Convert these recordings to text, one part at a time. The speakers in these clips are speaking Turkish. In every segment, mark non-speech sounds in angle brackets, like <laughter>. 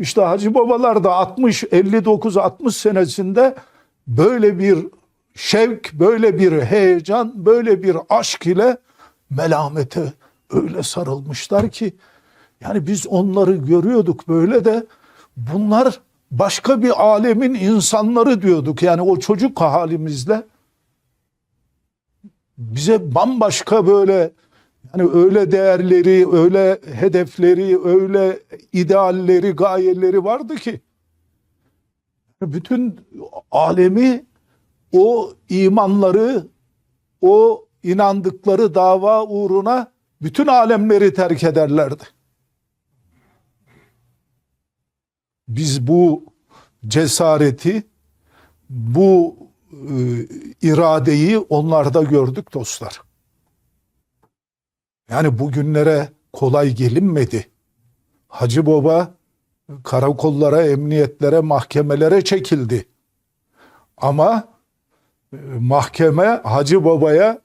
İşte Hacı babalar da 60 59 60 senesinde böyle bir şevk, böyle bir heyecan, böyle bir aşk ile melamete öyle sarılmışlar ki yani biz onları görüyorduk böyle de bunlar başka bir alemin insanları diyorduk. Yani o çocuk halimizle bize bambaşka böyle yani öyle değerleri, öyle hedefleri, öyle idealleri, gayeleri vardı ki bütün alemi o imanları, o inandıkları dava uğruna bütün alemleri terk ederlerdi. Biz bu cesareti, bu e, iradeyi onlarda gördük dostlar. Yani bugünlere kolay gelinmedi. Hacı Baba karakollara, emniyetlere, mahkemelere çekildi. Ama e, mahkeme Hacı Baba'ya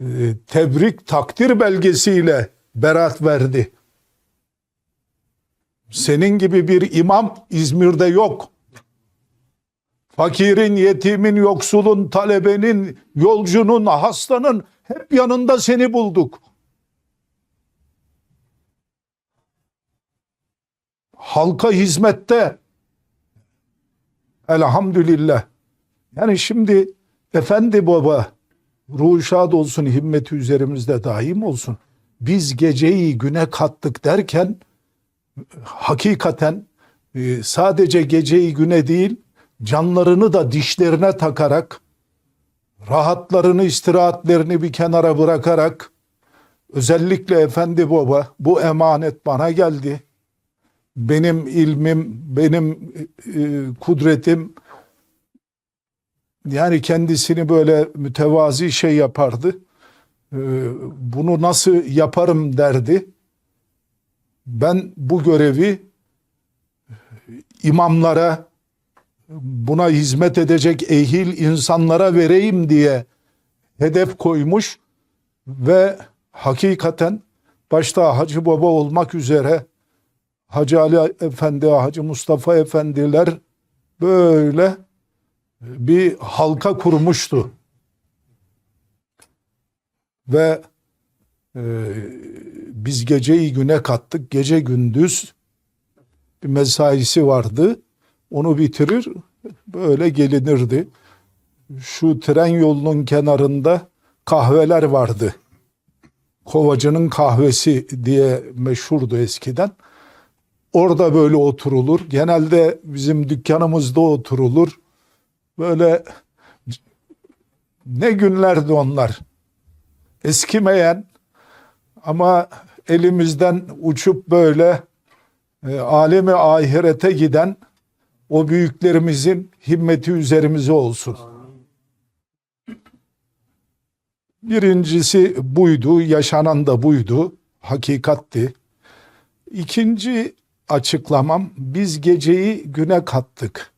e, tebrik takdir belgesiyle berat verdi. Senin gibi bir imam İzmir'de yok. Fakirin, yetimin, yoksulun, talebenin, yolcunun, hastanın hep yanında seni bulduk. Halka hizmette elhamdülillah. Yani şimdi efendi baba ruhu şad olsun himmeti üzerimizde daim olsun. Biz geceyi güne kattık derken hakikaten e, sadece geceyi güne değil canlarını da dişlerine takarak rahatlarını istirahatlerini bir kenara bırakarak özellikle efendi baba bu emanet bana geldi. Benim ilmim, benim e, kudretim yani kendisini böyle mütevazi şey yapardı. E, bunu nasıl yaparım derdi. Ben bu görevi imamlara, buna hizmet edecek ehil insanlara vereyim diye hedef koymuş ve hakikaten başta Hacı Baba olmak üzere Hacı Ali Efendi, Hacı Mustafa Efendiler böyle bir halka kurmuştu. Ve e, biz geceyi güne kattık. Gece gündüz bir mesaisi vardı. Onu bitirir böyle gelinirdi. Şu tren yolunun kenarında kahveler vardı. Kovacının kahvesi diye meşhurdu eskiden. Orada böyle oturulur. Genelde bizim dükkanımızda oturulur. Böyle ne günlerdi onlar. Eskimeyen ama elimizden uçup böyle e, alemi ahirete giden o büyüklerimizin himmeti üzerimize olsun. Birincisi buydu, yaşanan da buydu, hakikatti. İkinci açıklamam, biz geceyi güne kattık.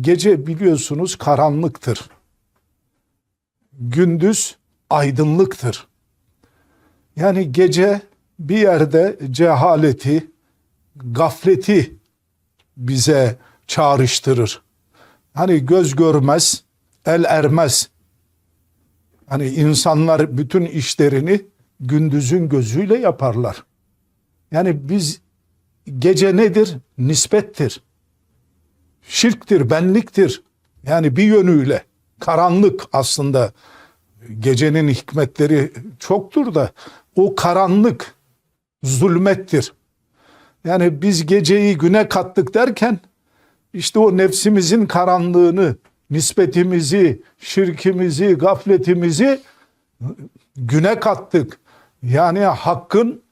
Gece biliyorsunuz karanlıktır. Gündüz aydınlıktır. Yani gece bir yerde cehaleti, gafleti bize çağrıştırır. Hani göz görmez, el ermez. Hani insanlar bütün işlerini gündüzün gözüyle yaparlar. Yani biz gece nedir? Nispettir. Şirktir, benliktir. Yani bir yönüyle karanlık aslında gecenin hikmetleri çoktur da o karanlık zulmettir. Yani biz geceyi güne kattık derken işte o nefsimizin karanlığını, nispetimizi, şirkimizi, gafletimizi güne kattık. Yani hakkın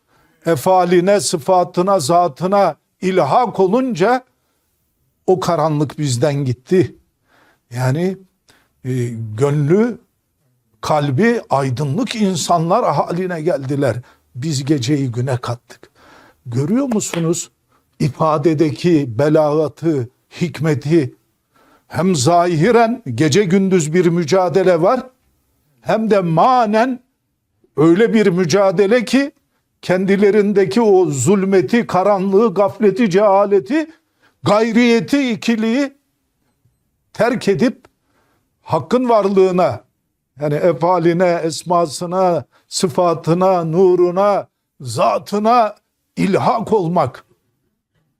efaline, sıfatına, zatına ilhak olunca o karanlık bizden gitti. Yani e, gönlü, kalbi aydınlık insanlar haline geldiler. Biz geceyi güne kattık. Görüyor musunuz? ifadedeki belagatı, hikmeti hem zahiren gece gündüz bir mücadele var hem de manen öyle bir mücadele ki kendilerindeki o zulmeti, karanlığı, gafleti, cehaleti, gayriyeti, ikiliği terk edip hakkın varlığına yani efaline, esmasına, sıfatına, nuruna, zatına ilhak olmak.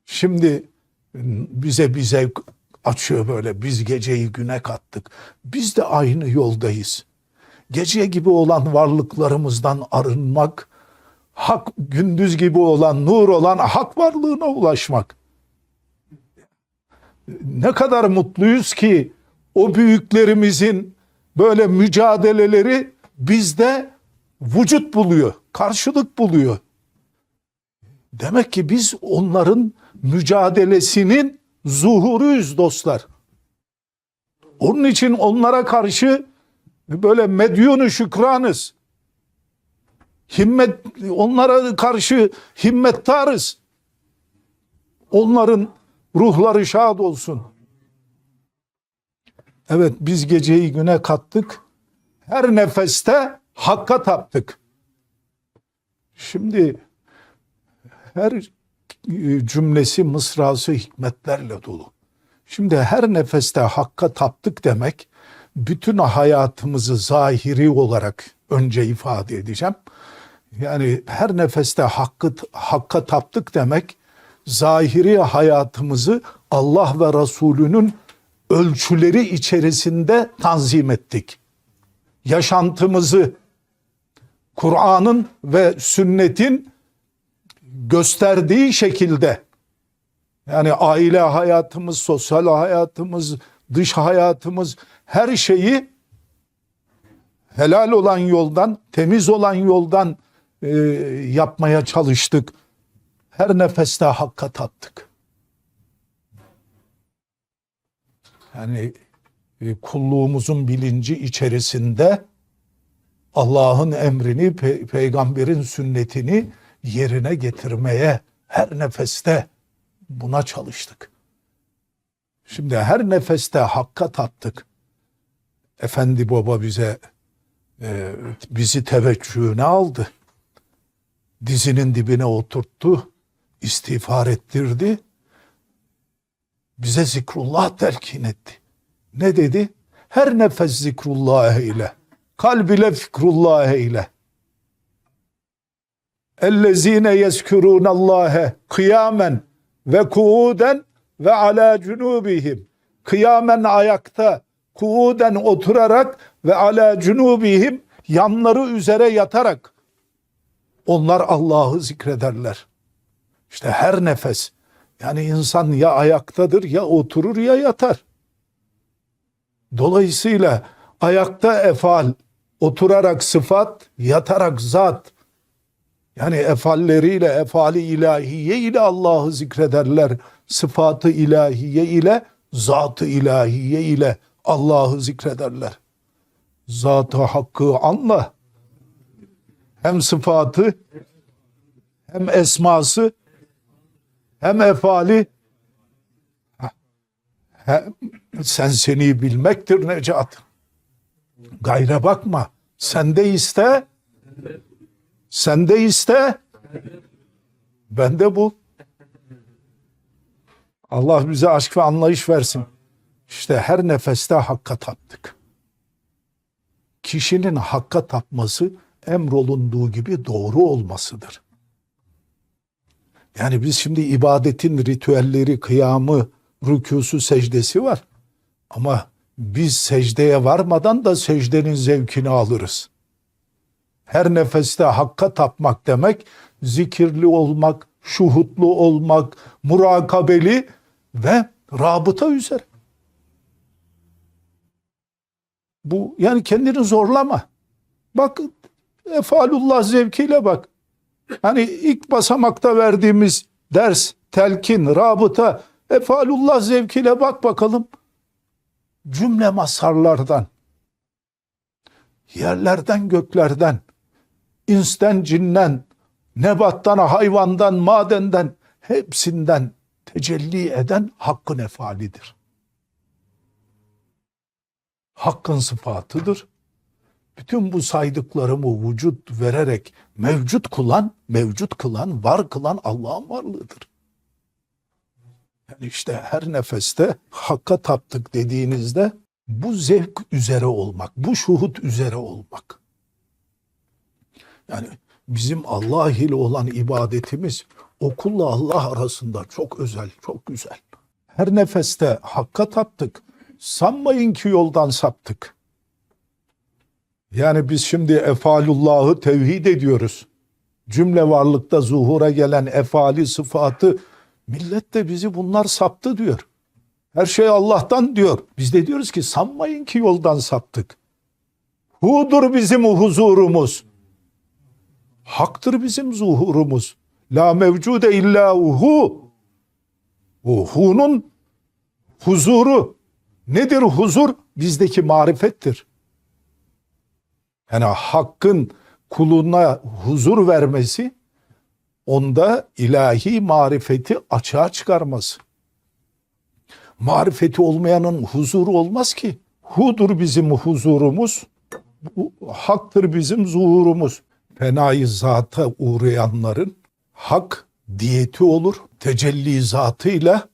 Şimdi bize bir zevk açıyor böyle. Biz geceyi güne kattık. Biz de aynı yoldayız. Gece gibi olan varlıklarımızdan arınmak, hak gündüz gibi olan, nur olan hak varlığına ulaşmak. Ne kadar mutluyuz ki o büyüklerimizin böyle mücadeleleri bizde vücut buluyor, karşılık buluyor. Demek ki biz onların mücadelesinin zuhuruyuz dostlar. Onun için onlara karşı böyle medyunu şükranız. Himmet, onlara karşı himmettarız. Onların ruhları şad olsun. Evet biz geceyi güne kattık. Her nefeste hakka taptık. Şimdi her cümlesi mısrası hikmetlerle dolu. Şimdi her nefeste hakka taptık demek bütün hayatımızı zahiri olarak önce ifade edeceğim. Yani her nefeste hakkı, hakka taptık demek zahiri hayatımızı Allah ve Resulünün ölçüleri içerisinde tanzim ettik. Yaşantımızı Kur'an'ın ve sünnetin gösterdiği şekilde yani aile hayatımız, sosyal hayatımız, dış hayatımız her şeyi helal olan yoldan, temiz olan yoldan e, yapmaya çalıştık. Her nefeste hakka tattık. Yani e, kulluğumuzun bilinci içerisinde Allah'ın emrini, pe- peygamberin sünnetini yerine getirmeye her nefeste buna çalıştık. Şimdi her nefeste hakka tattık. Efendi baba bize e, bizi teveccühüne aldı. Dizinin dibine oturttu, istiğfar ettirdi. Bize zikrullah telkin etti. Ne dedi? Her nefes zikrullah eyle. Kalb ile fikrullah eyle. Ellezine yezkurunallâhe kıyamen ve kuuden ve ala cunubihim. Kıyamen ayakta, kuuden oturarak ve ala cunubihim yanları üzere yatarak onlar Allah'ı zikrederler. İşte her nefes yani insan ya ayaktadır ya oturur ya yatar. Dolayısıyla ayakta efal, oturarak sıfat, yatarak zat. Yani efalleriyle, efali ilahiye ile Allah'ı zikrederler. Sıfatı ilahiye ile, zatı ilahiye ile Allah'ı zikrederler. Zatı hakkı anla. Hem sıfatı, hem esması, hem efali, hem sen seni bilmektir Necat. Gayre bakma. Sende iste, sende iste, bende bul. Allah bize aşk ve anlayış versin. İşte her nefeste hakka taptık. Kişinin hakka tapması emrolunduğu gibi doğru olmasıdır. Yani biz şimdi ibadetin ritüelleri, kıyamı, rükûsu, secdesi var. Ama biz secdeye varmadan da secdenin zevkini alırız. Her nefeste hakka tapmak demek zikirli olmak, şuhutlu olmak, murakabeli ve rabıta üzere. Bu yani kendini zorlama. Bak efalullah zevkiyle bak. Hani ilk basamakta verdiğimiz ders, telkin, rabıta, efalullah zevkiyle bak bakalım. Cümle mazharlardan, yerlerden göklerden, insten cinnen, nebattan, hayvandan, madenden hepsinden tecelli eden hakkın efalidir. Hakkın sıfatıdır. Bütün bu saydıklarımı vücut vererek mevcut kılan, mevcut kılan, var kılan Allah'ın varlığıdır. Yani işte her nefeste hakka taptık dediğinizde bu zevk üzere olmak, bu şuhut üzere olmak. Yani bizim Allah ile olan ibadetimiz o kulla Allah arasında çok özel, çok güzel. Her nefeste hakka taptık. Sanmayın ki yoldan saptık. Yani biz şimdi efalullahı tevhid ediyoruz. Cümle varlıkta zuhura gelen efali sıfatı millet de bizi bunlar saptı diyor. Her şey Allah'tan diyor. Biz de diyoruz ki sanmayın ki yoldan saptık. Hudur bizim huzurumuz. Haktır bizim zuhurumuz. La mevcude illa hu. O hu'nun huzuru. Nedir huzur? Bizdeki marifettir. Yani hakkın kuluna huzur vermesi, onda ilahi marifeti açığa çıkarması. Marifeti olmayanın huzuru olmaz ki. Hudur bizim huzurumuz, haktır bizim zuhurumuz. Fenayı zata uğrayanların hak diyeti olur. Tecelli zatıyla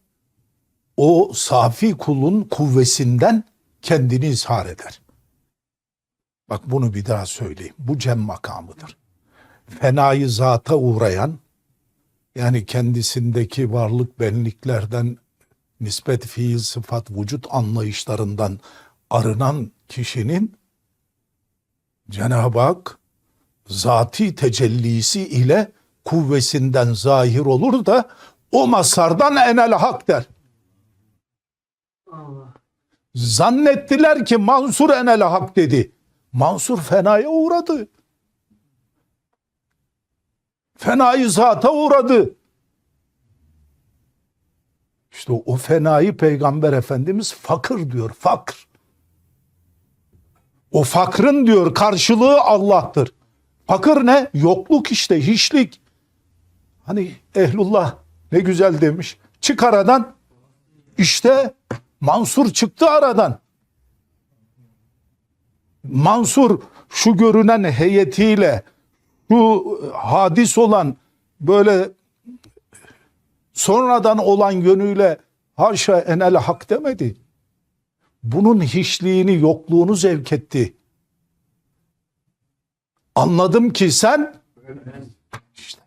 o safi kulun kuvvesinden kendini izhar eder. Bak bunu bir daha söyleyeyim. Bu cem makamıdır. Fenayı zata uğrayan yani kendisindeki varlık benliklerden nispet fiil sıfat vücut anlayışlarından arınan kişinin Cenab-ı Hak zati tecellisi ile kuvvesinden zahir olur da o masardan enel hak der. Zannettiler ki Mansur enel hak dedi. Mansur fenaya uğradı. Fenayı zata uğradı. İşte o fenayı Peygamber Efendimiz fakir diyor, fakr. O fakrın diyor karşılığı Allah'tır. Fakir ne? Yokluk işte, hiçlik. Hani ehlullah ne güzel demiş. Çık aradan. İşte Mansur çıktı aradan. Mansur şu görünen heyetiyle şu hadis olan böyle sonradan olan yönüyle haşa enel hak demedi. Bunun hiçliğini, yokluğunu zevk etti. Anladım ki sen işte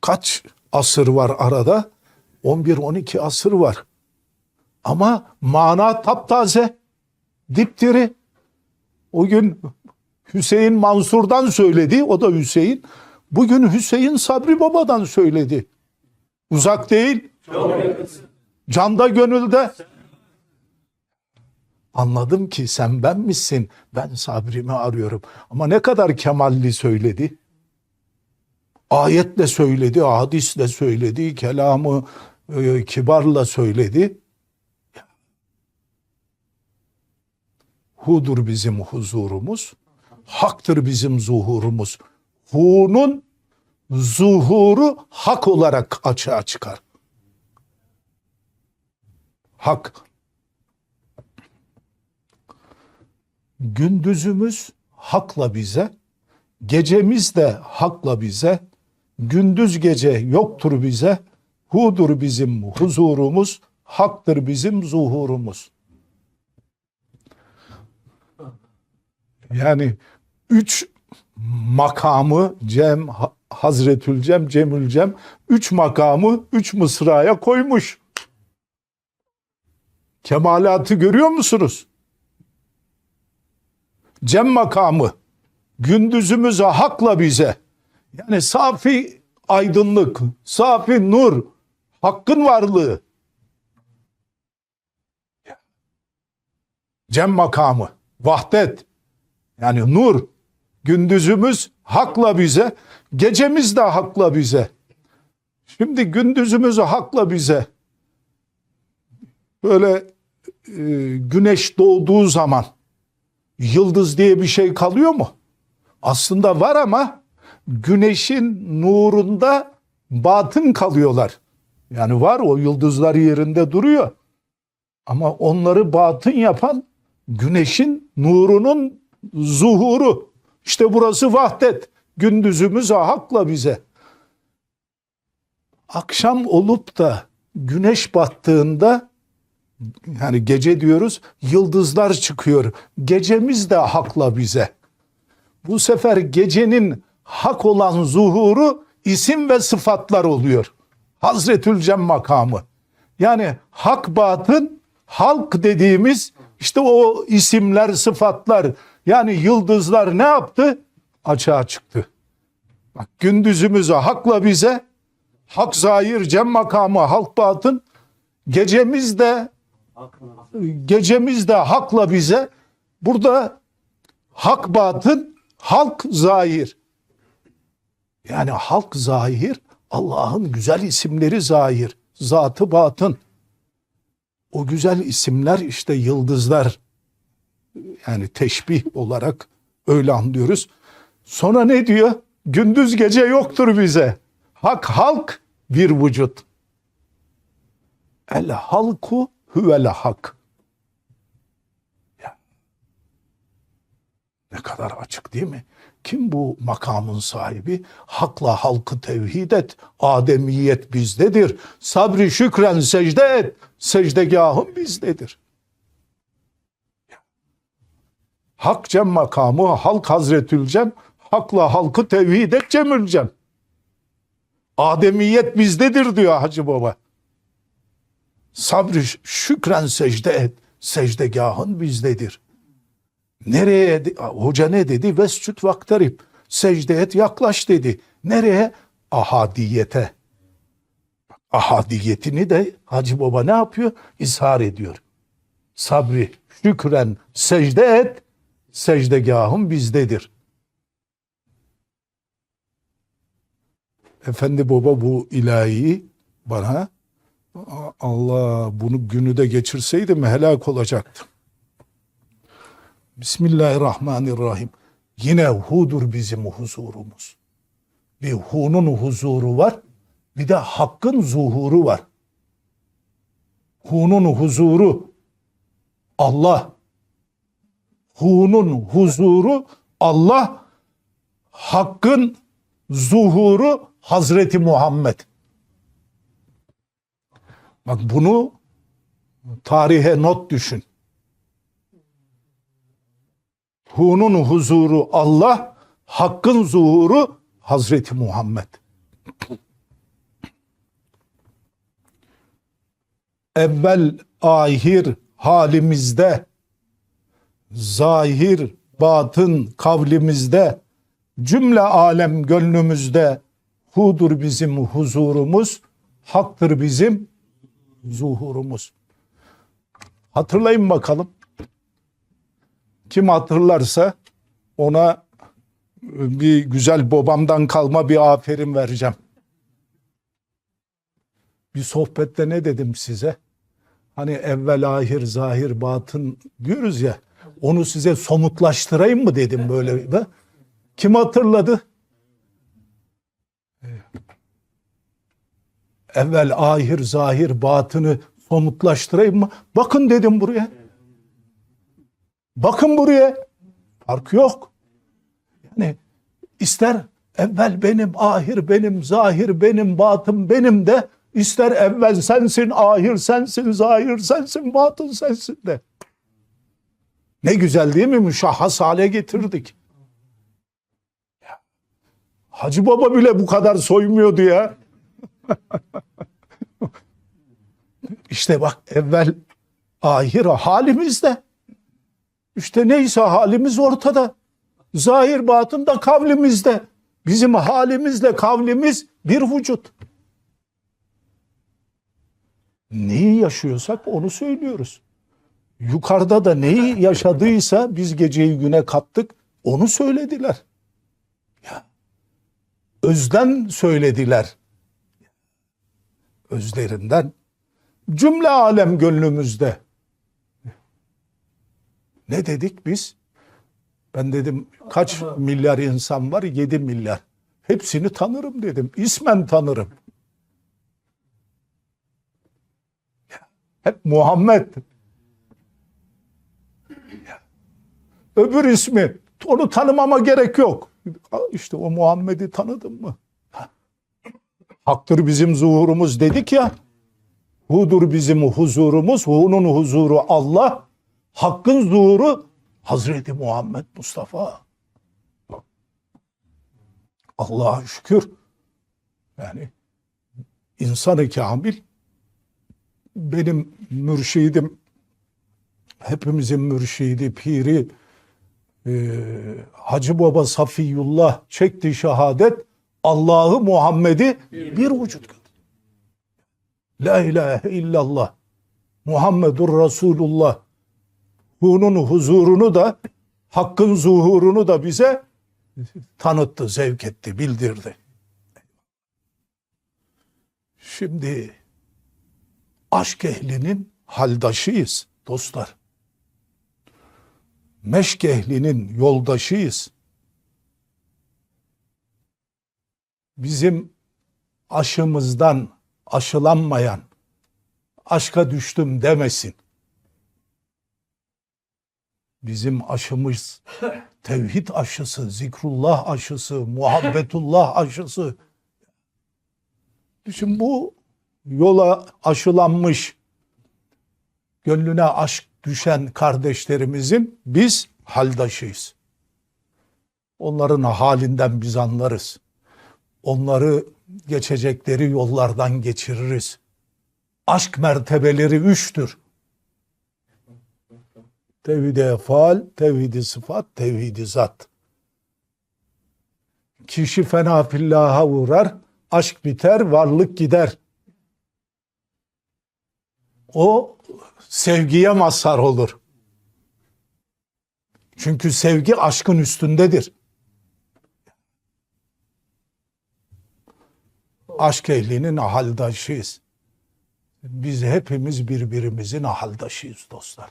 kaç asır var arada? 11-12 asır var. Ama mana taptaze, dipdiri. O gün Hüseyin Mansur'dan söyledi, o da Hüseyin. Bugün Hüseyin Sabri Baba'dan söyledi. Uzak değil. Canda gönülde. Anladım ki sen ben misin? Ben Sabri'mi arıyorum. Ama ne kadar kemalli söyledi. Ayetle söyledi, hadisle söyledi, kelamı e, kibarla söyledi. Hudur bizim huzurumuz. Haktır bizim zuhurumuz. Hu'nun zuhuru hak olarak açığa çıkar. Hak. Gündüzümüz hakla bize, gecemiz de hakla bize, gündüz gece yoktur bize, hudur bizim huzurumuz, haktır bizim zuhurumuz. Yani üç makamı Cem, Ha- Hazretül Cem, Cemül Cem, üç makamı üç mısraya koymuş. Kemalatı görüyor musunuz? Cem makamı gündüzümüze hakla bize. Yani safi aydınlık, safi nur, hakkın varlığı. Cem makamı, vahdet. Yani nur, gündüzümüz hakla bize, gecemiz de hakla bize. Şimdi gündüzümüzü hakla bize. Böyle e, güneş doğduğu zaman yıldız diye bir şey kalıyor mu? Aslında var ama güneşin nurunda batın kalıyorlar. Yani var o yıldızlar yerinde duruyor. Ama onları batın yapan güneşin nurunun zuhuru. İşte burası vahdet. Gündüzümüz hakla bize. Akşam olup da güneş battığında yani gece diyoruz yıldızlar çıkıyor. Gecemiz de hakla bize. Bu sefer gecenin hak olan zuhuru isim ve sıfatlar oluyor. Hazretül Cem makamı. Yani hak batın halk dediğimiz işte o isimler sıfatlar yani yıldızlar ne yaptı? Açığa çıktı. Bak gündüzümüzü hakla bize hak zahir cem makamı halk batın. Gecemiz de gecemiz de hakla bize. Burada hak batın halk zahir. Yani halk zahir Allah'ın güzel isimleri zahir. Zatı batın. O güzel isimler işte yıldızlar yani teşbih olarak öyle anlıyoruz. Sonra ne diyor? Gündüz gece yoktur bize. Hak halk bir vücut. El halku huvel hak. Ya. Ne kadar açık değil mi? Kim bu makamın sahibi? Hakla halkı tevhid et. Ademiyet bizdedir. Sabri şükren secde et. Secdegahın bizdedir. Hak Cem makamı, halk Hazretül Cem, hakla halkı tevhid et Cemül Cem. Ademiyet bizdedir diyor Hacı Baba. Sabri şükren secde et, secdegahın bizdedir. Nereye? Hoca ne dedi? Vescüt vaktarip. Secde et yaklaş dedi. Nereye? Ahadiyete. Ahadiyetini de Hacı Baba ne yapıyor? İzhar ediyor. Sabri şükren secde et, secdegahım bizdedir. Efendi Baba bu ilahiyi bana Allah bunu günü de geçirseydim helak olacaktım. Bismillahirrahmanirrahim. Yine hudur bizim huzurumuz. Bir hunun huzuru var, bir de hakkın zuhuru var. Hunun huzuru Allah. Hunun huzuru Allah. Hakkın zuhuru Hazreti Muhammed. Bak bunu tarihe not düşün. Hunun huzuru Allah, hakkın zuhuru Hazreti Muhammed. Evvel ahir halimizde, zahir batın kavlimizde, cümle alem gönlümüzde hudur bizim huzurumuz, haktır bizim zuhurumuz. Hatırlayın bakalım. Kim hatırlarsa ona bir güzel babamdan kalma bir aferin vereceğim. Bir sohbette ne dedim size? Hani evvel ahir zahir batın diyoruz ya. Onu size somutlaştırayım mı dedim böyle. de. Kim hatırladı? Evvel ahir zahir batını somutlaştırayım mı? Bakın dedim buraya. Bakın buraya. Fark yok. Yani ister evvel benim, ahir benim, zahir benim, batın benim de ister evvel sensin, ahir sensin, zahir sensin, batın sensin de. Ne güzel değil mi? Müşahhas hale getirdik. Hacı Baba bile bu kadar soymuyordu ya. işte bak evvel ahir halimizde. İşte neyse halimiz ortada. Zahir batın da kavlimizde. Bizim halimizle kavlimiz bir vücut. Neyi yaşıyorsak onu söylüyoruz. Yukarıda da neyi yaşadıysa biz geceyi güne kattık onu söylediler. Ya, özden söylediler. Özlerinden. Cümle alem gönlümüzde. Ne dedik biz? Ben dedim kaç milyar insan var? 7 milyar. Hepsini tanırım dedim. İsmen tanırım. Hep Muhammed. Öbür ismi onu tanımama gerek yok. İşte o Muhammed'i tanıdın mı? Haktır bizim zuhurumuz dedik ya. Hudur bizim huzurumuz. Hu'nun huzuru Allah. Hakkın zuhuru Hazreti Muhammed Mustafa. Allah'a şükür. Yani insanı kamil benim mürşidim hepimizin mürşidi, piri e, Hacı Baba Safiyullah çekti şehadet Allah'ı Muhammed'i bir vücut kıldı. La ilahe illallah Muhammedur Resulullah bunun huzurunu da hakkın zuhurunu da bize tanıttı, zevk etti, bildirdi. Şimdi aşk ehlinin haldaşıyız dostlar. Meşk ehlinin yoldaşıyız. Bizim aşımızdan aşılanmayan aşka düştüm demesin. Bizim aşımız <laughs> tevhid aşısı, zikrullah aşısı, muhabbetullah aşısı. Şimdi bu yola aşılanmış, gönlüne aşk düşen kardeşlerimizin biz haldaşıyız. Onların halinden biz anlarız. Onları geçecekleri yollardan geçiririz. Aşk mertebeleri üçtür. Tevhid-i efal, tevhid-i sıfat, tevhid-i zat. Kişi fena fillaha uğrar, aşk biter, varlık gider. O sevgiye mazhar olur. Çünkü sevgi aşkın üstündedir. Aşk ehlinin ahaldaşıyız. Biz hepimiz birbirimizin ahaldaşıyız dostlar.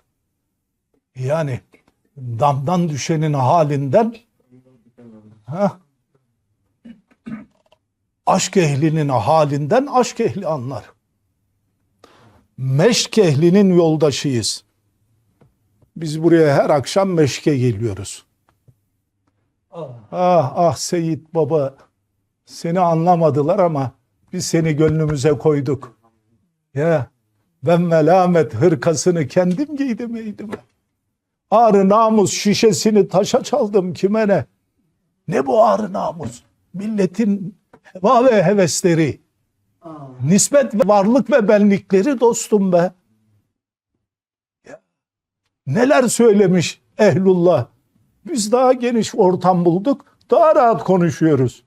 Yani damdan düşenin halinden ha, aşk ehlinin halinden aşk ehli anlar. Meşk ehlinin yoldaşıyız. Biz buraya her akşam meşke geliyoruz. Ah ah Seyit Baba seni anlamadılar ama biz seni gönlümüze koyduk. Ya ben melamet hırkasını kendim giydim eydime. Ağrı namus şişesini taşa çaldım kime ne? Ne bu ağrı namus? Milletin heva ve hevesleri. Nispet varlık ve benlikleri dostum be. Neler söylemiş ehlullah. Biz daha geniş ortam bulduk. Daha rahat konuşuyoruz.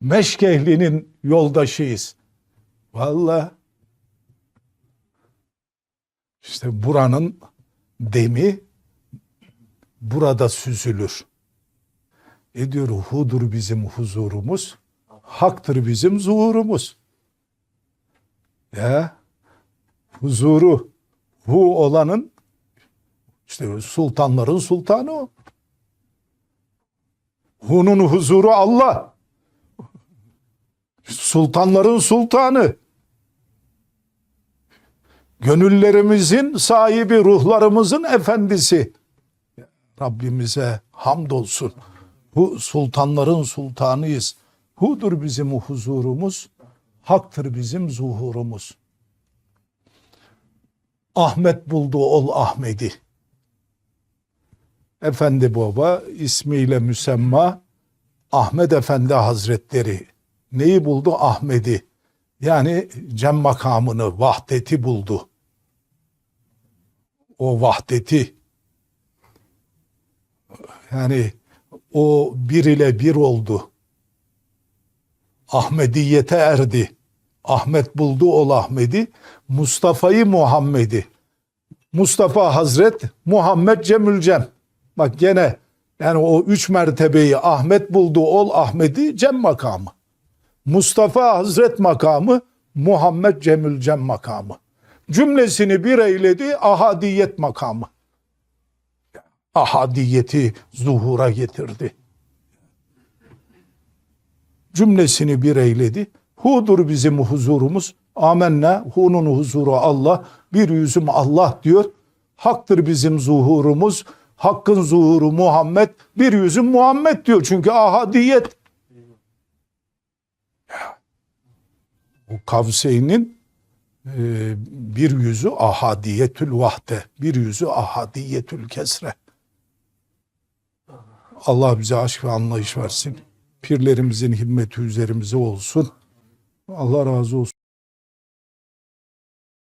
Meşk ehlinin yoldaşıyız. Vallahi işte buranın demi burada süzülür. E diyor hudur bizim huzurumuz, haktır bizim zuhurumuz. Ya huzuru hu olanın işte sultanların sultanı o. Hu'nun huzuru Allah. Sultanların sultanı. Gönüllerimizin sahibi, ruhlarımızın efendisi. Rabbimize hamdolsun. Bu sultanların sultanıyız. Hudur bizim huzurumuz, haktır bizim zuhurumuz. Ahmet buldu ol Ahmedi. Efendi Baba ismiyle müsemma Ahmet Efendi Hazretleri neyi buldu? Ahmedi. Yani cem makamını, vahdeti buldu. O vahdeti yani o bir ile bir oldu. Ahmediyete erdi. Ahmet buldu ol Ahmedi. Mustafa'yı Muhammed'i. Mustafa Hazret Muhammed Cemülcem. Bak gene yani o üç mertebeyi Ahmet buldu ol Ahmedi Cem makamı. Mustafa Hazret makamı Muhammed Cemülcem makamı. Cümlesini bir eyledi ahadiyet makamı. Ahadiyeti zuhura getirdi. Cümlesini bir eyledi. Hudur bizim huzurumuz. Amenna. Hu'nun huzuru Allah. Bir yüzüm Allah diyor. Haktır bizim zuhurumuz. Hakkın zuhuru Muhammed. Bir yüzün Muhammed diyor. Çünkü ahadiyet. O Kavseyn'in e, bir yüzü ahadiyetül vahde. Bir yüzü ahadiyetül kesre. Allah bize aşk ve anlayış versin. Pirlerimizin himmeti üzerimize olsun. Allah razı olsun.